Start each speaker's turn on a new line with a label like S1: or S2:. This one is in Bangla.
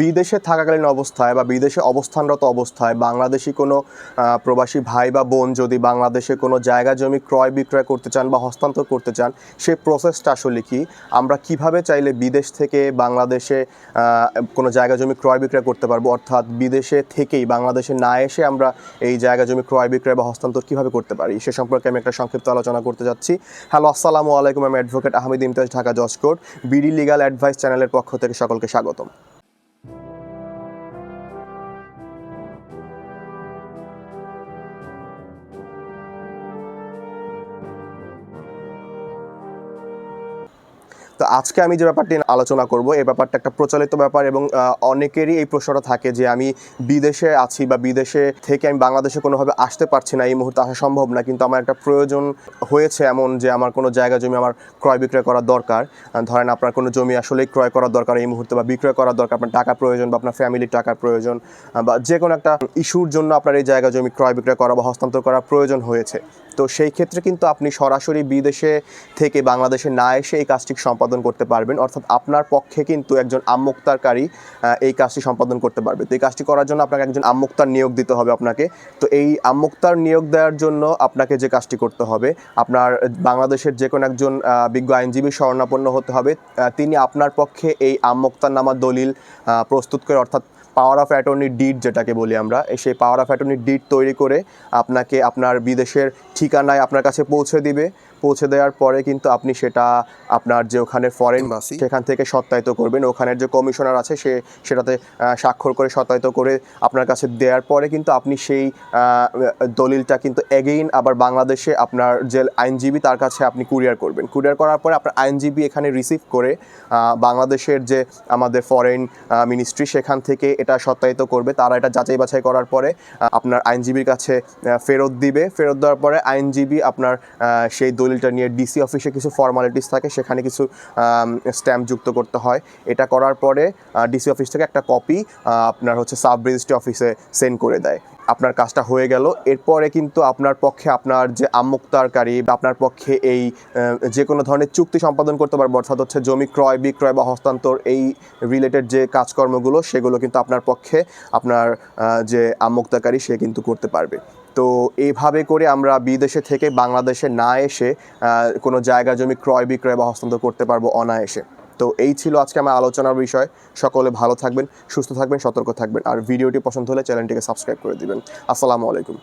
S1: বিদেশে থাকাকালীন অবস্থায় বা বিদেশে অবস্থানরত অবস্থায় বাংলাদেশি কোনো প্রবাসী ভাই বা বোন যদি বাংলাদেশে কোনো জায়গা জমি ক্রয় বিক্রয় করতে চান বা হস্তান্তর করতে চান সেই প্রসেসটা আসলে কি? আমরা কীভাবে চাইলে বিদেশ থেকে বাংলাদেশে কোনো জায়গা জমি ক্রয় বিক্রয় করতে পারব? অর্থাৎ বিদেশে থেকেই, বাংলাদেশে না এসে আমরা এই জায়গা জমি ক্রয় বিক্রয় বা হস্তান্তর কীভাবে করতে পারি? সে সম্পর্কে আমি একটা সংক্ষিপ্ত আলোচনা করতে যাচ্ছি। হ্যালো আসসালামু আলাইকুম, আমি অ্যাডভোকেট আহমেদ ইমতাজ ঢাকা জজ কোর্ট বিডি লিগাল অ্যাডভাইস চ্যানেলের পক্ষ থেকে সকলকে স্বাগতম। তো আজকে আমি যে ব্যাপারটি আলোচনা করব এই ব্যাপারটা একটা প্রচলিত ব্যাপার এবং অনেকেরই এই প্রশ্নটা থাকে যে আমি বিদেশে আছি বা বিদেশে থেকে আমি বাংলাদেশে কোনোভাবে আসতে পারছি না, এই মুহূর্তে আসা সম্ভব না, কিন্তু আমার একটা প্রয়োজন হয়েছে এমন যে আমার কোনো জায়গা জমি আমার ক্রয় বিক্রয় করার দরকার। ধরেন আপনার কোনো জমি আসলেই ক্রয় করার দরকার এই মুহূর্তে বা বিক্রয় করার দরকার, আপনার টাকা প্রয়োজন বা আপনার ফ্যামিলির টাকার প্রয়োজন বা যে কোনো একটা ইস্যুর জন্য আপনার এই জায়গা জমি ক্রয় বিক্রয় করা বা হস্তান্তর করা প্রয়োজন হয়েছে। তো সেই ক্ষেত্রে কিন্তু আপনি সরাসরি বিদেশে থেকে বাংলাদেশে না এসে এই কাজটি সম্পাদন করতে পারবেন। অর্থাৎ আপনার পক্ষে কিন্তু একজন আমোক্তারকারী এই কাজটি সম্পাদন করতে পারবে। তো এই কাজটি করার জন্য আপনাকে একজন আমোক্তার নিয়োগ দিতে হবে আপনাকে। তো এই আমোক্তার নিয়োগ দেওয়ার জন্য আপনাকে যে কাজটি করতে হবে, আপনার বাংলাদেশের যে কোনো একজন বিজ্ঞ আইনজীবী শরণাপন্ন হতে হবে। তিনি আপনার পক্ষে এই আমোক্তার নামা দলিল প্রস্তুত করে, অর্থাৎ পাওয়ার অফ অ্যাটর্নি ডিড যেটাকে বলি আমরা সেই পাওয়ার অফ অ্যাটর্নি ডিড তৈরি করে আপনাকে আপনার বিদেশের ঠিকানায় আপনার কাছে পৌঁছে দিবে। পৌঁছে দেওয়ার পরে কিন্তু আপনি সেটা আপনার যে ওখানে ফরেন
S2: Embassy।
S1: সেখান থেকে সত্যায়িত করবেন। ওখানের যে কমিশনার আছে সে সেটাতে স্বাক্ষর করে সত্যায়িত করে আপনার কাছে দেওয়ার পরে কিন্তু আপনি সেই দলিলটা কিন্তু এগেইন আবার বাংলাদেশে আপনার যে আইনজীবী তার কাছে আপনি কুরিয়ার করবেন। কুরিয়ার করার পরে আপনার আইনজীবী এখানে রিসিভ করে বাংলাদেশের যে আমাদের ফরেন মিনিস্ট্রি সেখান থেকে এটা সত্যায়িত করবে। তারা এটা যাচাই বাছাই করার পরে আপনার আইনজীবীর কাছে ফেরত দিবে। ফেরত দেওয়ার পরে আইনজীবী আপনার সেই দলিলটা নিয়ে ডিসি অফিসে কিছু ফর্মালিটিস থাকে, সেখানে কিছু স্ট্যাম্প যুক্ত করতে হয়। এটা করার পরে ডিসি অফিস থেকে একটা কপি আপনার হচ্ছে সাব রেজিস্ট্রি অফিসে সেন্ড করে দেয়। আপনার কাজটা হয়ে গেল। এরপরে কিন্তু আপনার পক্ষে আপনার যে আমুক্তারকারী বা আপনার পক্ষে এই যে কোনো ধরনের চুক্তি সম্পাদন করতে পারবে, অর্থাৎ হচ্ছে জমি ক্রয়, বিক্রয় বা হস্তান্তর, এই রিলেটেড যে কাজকর্মগুলো, সেগুলো কিন্তু আপনার পক্ষে আপনার যে আমুক্তাকারী সে কিন্তু করতে পারবে। তো এইভাবে করে আমরা বিদেশে থেকে বাংলাদেশে না এসে কোনো জায়গা জমি ক্রয় বিক্রয় বা হস্তান্তর করতে পারব অনায়াসে। তো এই ছিল আজকে আমার আলোচনার বিষয়। সকলে ভালো থাকবেন, সুস্থ থাকবেন, সতর্ক থাকবেন। আর ভিডিওটি পছন্দ হলে চ্যানেলটিকে সাবস্ক্রাইব করে দিবেন। আসসালামু আলাইকুম।